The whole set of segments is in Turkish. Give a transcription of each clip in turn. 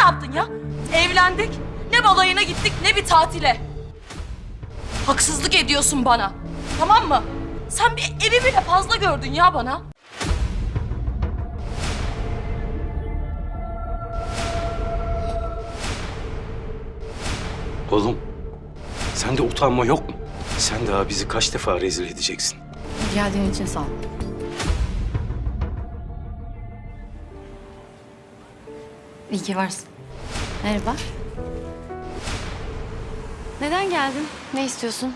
ne yaptın ya? Evlendik. Ne balayına gittik ne bir tatile. Haksızlık ediyorsun bana. Tamam mı? Sen bir evi bile fazla gördün ya bana. Oğlum, sende utanma yok mu? Sen daha bizi kaç defa rezil edeceksin? Geldiğin için sağ ol. İyi ki varsın. Merhaba. Neden geldin? Ne istiyorsun?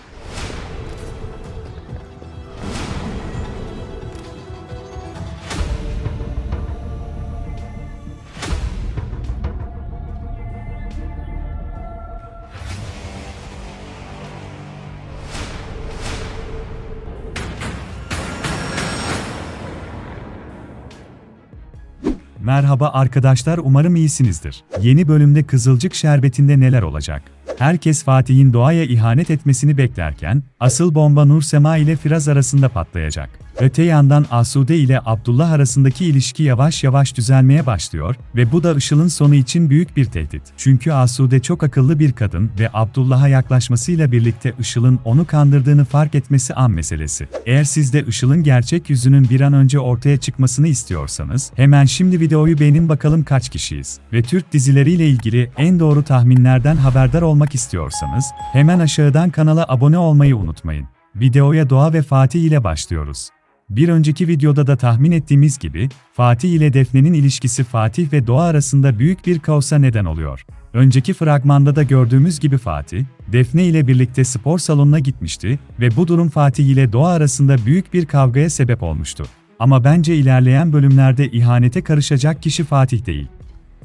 Merhaba arkadaşlar umarım iyisinizdir. Yeni bölümde Kızılcık Şerbeti'nde neler olacak? Herkes Fatih'in doğaya ihanet etmesini beklerken, asıl bomba Nur Sema ile Firaz arasında patlayacak. Öte yandan Asude ile Abdullah arasındaki ilişki yavaş yavaş düzelmeye başlıyor ve bu da Işıl'ın sonu için büyük bir tehdit. Çünkü Asude çok akıllı bir kadın ve Abdullah'a yaklaşmasıyla birlikte Işıl'ın onu kandırdığını fark etmesi an meselesi. Eğer siz de Işıl'ın gerçek yüzünün bir an önce ortaya çıkmasını istiyorsanız, hemen şimdi videoyu beğenin bakalım kaç kişiyiz. Ve Türk dizileriyle ilgili en doğru tahminlerden haberdar olmak istiyorsanız, hemen aşağıdan kanala abone olmayı unutmayın. Videoya Doğa ve Fatih ile başlıyoruz. Bir önceki videoda da tahmin ettiğimiz gibi, Fatih ile Defne'nin ilişkisi Fatih ve Doğa arasında büyük bir kaosa neden oluyor. Önceki fragmanda da gördüğümüz gibi Fatih, Defne ile birlikte spor salonuna gitmişti ve bu durum Fatih ile Doğa arasında büyük bir kavgaya sebep olmuştu. Ama bence ilerleyen bölümlerde ihanete karışacak kişi Fatih değil.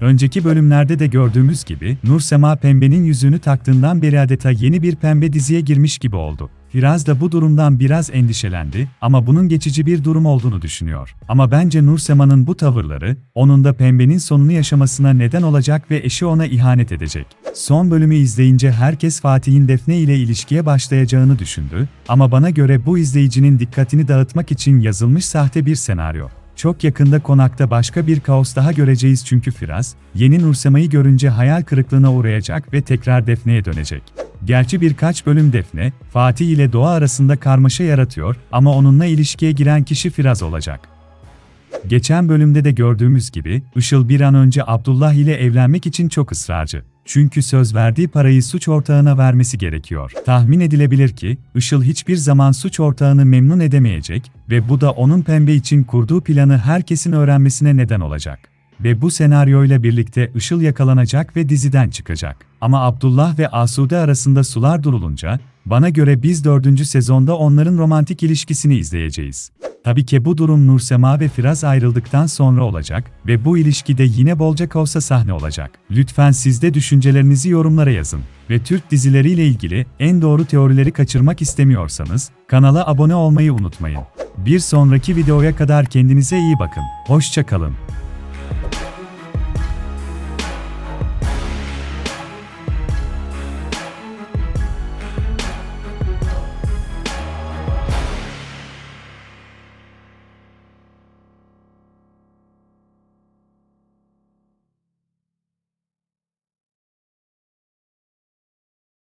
Önceki bölümlerde de gördüğümüz gibi Nur Sema pembenin yüzüğünü taktığından beri adeta yeni bir pembe diziye girmiş gibi oldu. Firaz da bu durumdan biraz endişelendi ama bunun geçici bir durum olduğunu düşünüyor. Ama bence Nur Sema'nın bu tavırları, onun da pembenin sonunu yaşamasına neden olacak ve eşi ona ihanet edecek. Son bölümü izleyince herkes Fatih'in Defne ile ilişkiye başlayacağını düşündü ama bana göre bu izleyicinin dikkatini dağıtmak için yazılmış sahte bir senaryo. Çok yakında konakta başka bir kaos daha göreceğiz çünkü Firaz, yeni Nursema'yı görünce hayal kırıklığına uğrayacak ve tekrar Defne'ye dönecek. Gerçi birkaç bölüm Defne, Fatih ile Doğa arasında karmaşa yaratıyor ama onunla ilişkiye giren kişi Firaz olacak. Geçen bölümde de gördüğümüz gibi, Işıl bir an önce Abdullah ile evlenmek için çok ısrarcı. Çünkü söz verdiği parayı suç ortağına vermesi gerekiyor. Tahmin edilebilir ki, Işıl hiçbir zaman suç ortağını memnun edemeyecek ve bu da onun pembe için kurduğu planı herkesin öğrenmesine neden olacak. Ve bu senaryoyla birlikte Işıl yakalanacak ve diziden çıkacak. Ama Abdullah ve Asude arasında sular durulunca, bana göre biz dördüncü sezonda onların romantik ilişkisini izleyeceğiz. Tabii ki bu durum Nursema ve Firaz ayrıldıktan sonra olacak ve bu ilişkide yine bolca kaosa sahne olacak. Lütfen siz de düşüncelerinizi yorumlara yazın ve Türk dizileriyle ilgili en doğru teorileri kaçırmak istemiyorsanız kanala abone olmayı unutmayın. Bir sonraki videoya kadar kendinize iyi bakın. Hoşça kalın.